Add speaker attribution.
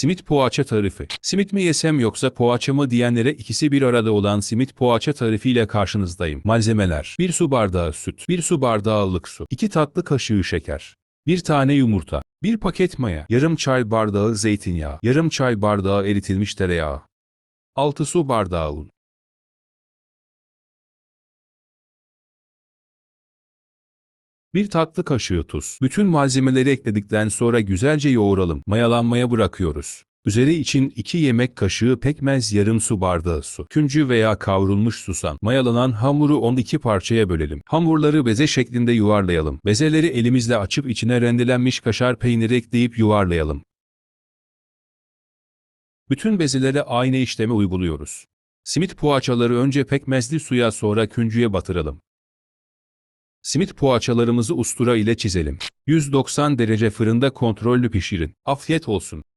Speaker 1: Simit poğaça tarifi. Simit mi yesem yoksa poğaça mı diyenlere ikisi bir arada olan simit poğaça tarifiyle karşınızdayım. Malzemeler 1 su bardağı süt, 1 su bardağı ılık su, 2 tatlı kaşığı şeker, 1 tane yumurta, 1 paket maya, yarım çay bardağı zeytinyağı, yarım çay bardağı eritilmiş tereyağı, 6 su bardağı un. Bir tatlı kaşığı tuz. Bütün malzemeleri ekledikten sonra güzelce yoğuralım. Mayalanmaya bırakıyoruz. Üzeri için 2 yemek kaşığı pekmez yarım su bardağı su. Küncü veya kavrulmuş susam. Mayalanan hamuru 12 parçaya bölelim. Hamurları beze şeklinde yuvarlayalım. Bezeleri elimizle açıp içine rendelenmiş kaşar peyniri ekleyip yuvarlayalım. Bütün bezelere aynı işlemi uyguluyoruz. Simit poğaçaları önce pekmezli suya sonra küncüye batıralım. Simit poğaçalarımızı ustura ile çizelim. 190 derece fırında kontrollü pişirin. Afiyet olsun.